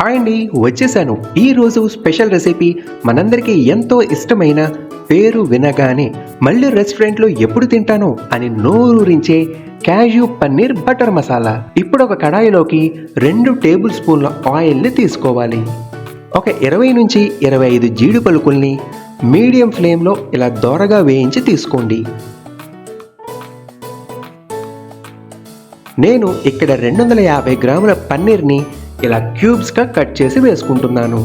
Hi అండి వచ్చేసాను. ఈరోజు స్పెషల్ రెసిపీ మనందరికీ ఎంతో ఇష్టమైన పేరు వినగానే మళ్ళీ రెస్టారెంట్లో ఎప్పుడు తింటానో అని నోరూరించే క్యాష్యూ పన్నీర్ బటర్ మసాలా. ఇప్పుడు ఒక కడాయిలోకి రెండు టేబుల్ స్పూన్ల ఆయిల్ని తీసుకోవాలి. ఒక ఇరవై నుంచి ఇరవై ఐదు జీడి పలుకుల్ని మీడియం ఫ్లేమ్లో ఇలా దోరగా వేయించి తీసుకోండి. నేను ఇక్కడ రెండు వందల యాభై గ్రాముల పన్నీర్ని ఇలా క్యూబ్స్గా కట్ చేసి వేసుకుంటున్నాను.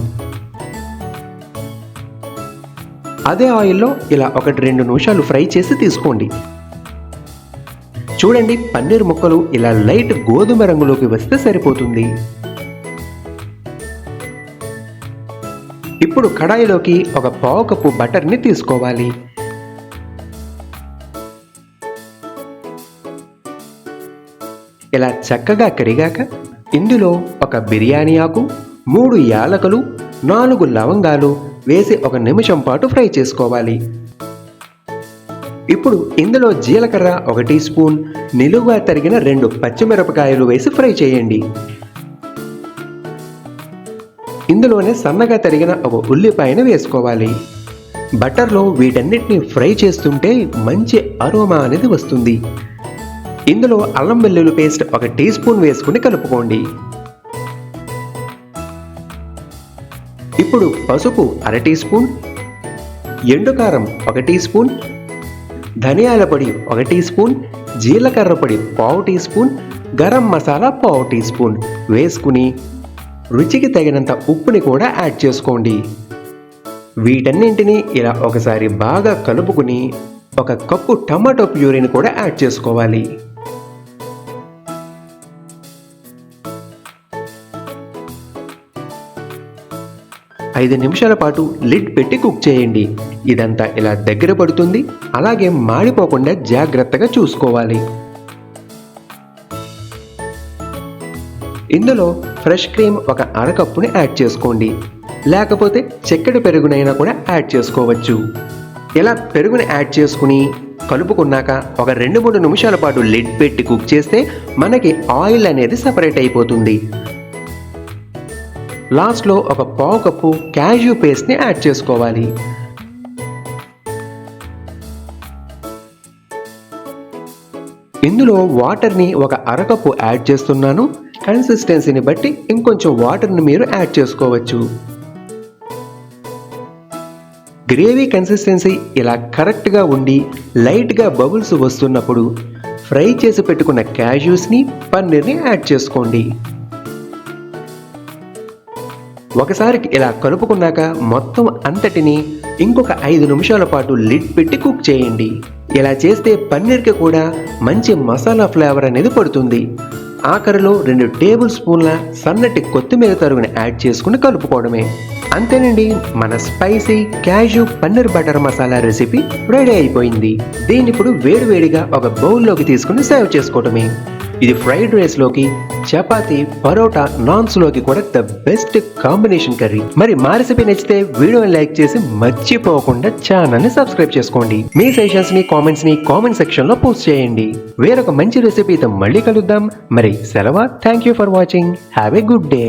అదే ఆయిల్లో ఇలా ఒకటి రెండు నిమిషాలు ఫ్రై చేసి తీసుకోండి. చూడండి పన్నీర్ ముక్కలు ఇలా లైట్ గోధుమ రంగులోకి వస్తే సరిపోతుంది. ఇప్పుడు కడాయిలోకి ఒక పావు కప్పు బటర్ని తీసుకోవాలి. ఇలా చక్కగా కరిగాక ఇందులో ఒక బిర్యానీ ఆకు మూడు యాలకులు నాలుగు లవంగాలు వేసి ఒక నిమిషం పాటు ఫ్రై చేసుకోవాలి. ఇప్పుడు ఇందులో జీలకర్ర ఒక టీ స్పూన్ నిలువుగా తరిగిన రెండు పచ్చిమిరపకాయలు వేసి ఫ్రై చేయండి. ఇందులోనే సన్నగా తరిగిన ఒక ఉల్లిపాయను వేసుకోవాలి. బటర్లో వీటన్నిటిని ఫ్రై చేస్తుంటే మంచి అరోమా అనేది వస్తుంది. ఇందులో అల్లం వెల్లుల్లి పేస్ట్ ఒక టీ స్పూన్ వేసుకుని కలుపుకోండి. ఇప్పుడు పసుపు అర టీ స్పూన్ ఎండుకారం ఒక టీ స్పూన్ ధనియాల పొడి ఒక టీ స్పూన్ జీలకర్ర పొడి పావు టీ స్పూన్ గరం మసాలా పావు టీ స్పూన్ వేసుకుని రుచికి తగినంత ఉప్పుని కూడా యాడ్ చేసుకోండి. వీటన్నింటినీ ఇలా ఒకసారి బాగా కలుపుకుని ఒక కప్పు టమాటో ప్యూరీని కూడా యాడ్ చేసుకోవాలి. ఐదు నిమిషాల పాటు లిడ్ పెట్టి కుక్ చేయండి. ఇదంతా ఇలా దగ్గర పడుతుంది. అలాగే మాడిపోకుండా జాగ్రత్తగా చూసుకోవాలి. ఇందులో ఫ్రెష్ క్రీమ్ ఒక అరకప్పుని యాడ్ చేసుకోండి. లేకపోతే చక్కెర పెరుగునైనా కూడా యాడ్ చేసుకోవచ్చు. ఇలా పెరుగుని యాడ్ చేసుకుని కలుపుకున్నాక ఒక రెండు మూడు నిమిషాల పాటు లిడ్ పెట్టి కుక్ చేస్తే మనకి ఆయిల్ అనేది సపరేట్ అయిపోతుంది. లాస్ట్లో ఒక పావు కప్పు క్యాష్యూ పేస్ట్ని యాడ్ చేసుకోవాలి. ఇందులో వాటర్ని ఒక అరకప్పు యాడ్ చేస్తున్నాను. కన్సిస్టెన్సీని బట్టి ఇంకొంచెం వాటర్ని మీరు యాడ్ చేసుకోవచ్చు. గ్రేవీ కన్సిస్టెన్సీ ఇలా కరెక్ట్గా ఉండి లైట్గా బబుల్స్ వస్తున్నప్పుడు ఫ్రై చేసి పెట్టుకున్న క్యాష్యూస్ని పన్నీర్ని యాడ్ చేసుకోండి. ఒకసారి ఇలా కలుపుకున్నాక మొత్తం అంతటిని ఇంకొక ఐదు నిమిషాల పాటు లిడ్ పెట్టి కుక్ చేయండి. ఇలా చేస్తే పన్నీర్కి కూడా మంచి మసాలా ఫ్లేవర్ అనేది పడుతుంది. ఆఖరిలో రెండు టేబుల్ స్పూన్ల సన్నటి కొత్తిమీర తరుగుని యాడ్ చేసుకుని కలుపుకోవడమే. అంతేనండి మన spicy cashew paneer butter masala recipe ready అయిపోయింది. దీన్ని ఇప్పుడు వేడివేడిగా ఒక బౌల్లోకి తీసుకుని సర్వ్ చేసుకోవడమే. ఇది ఫ్రైడ్ రైస్లోకి చపాతి పరోటా నాన్స్లోకి కూడా ద బెస్ట్ కాంబినేషన్ కర్రీ మరి మా రెసిపీ నచ్చితే వీడియోని లైక్ చేసి మర్చిపోకుండా ఛానల్ని సబ్స్క్రైబ్ చేసుకోండి. మీ సజెషన్స్ని కామెంట్స్ని కామెంట్ సెక్షన్లో పోస్ట్ చేయండి. వేరొక మంచి రెసిపీతో మళ్ళీ కలుద్దాం. మరి సెలవా. Thank you for watching have a good day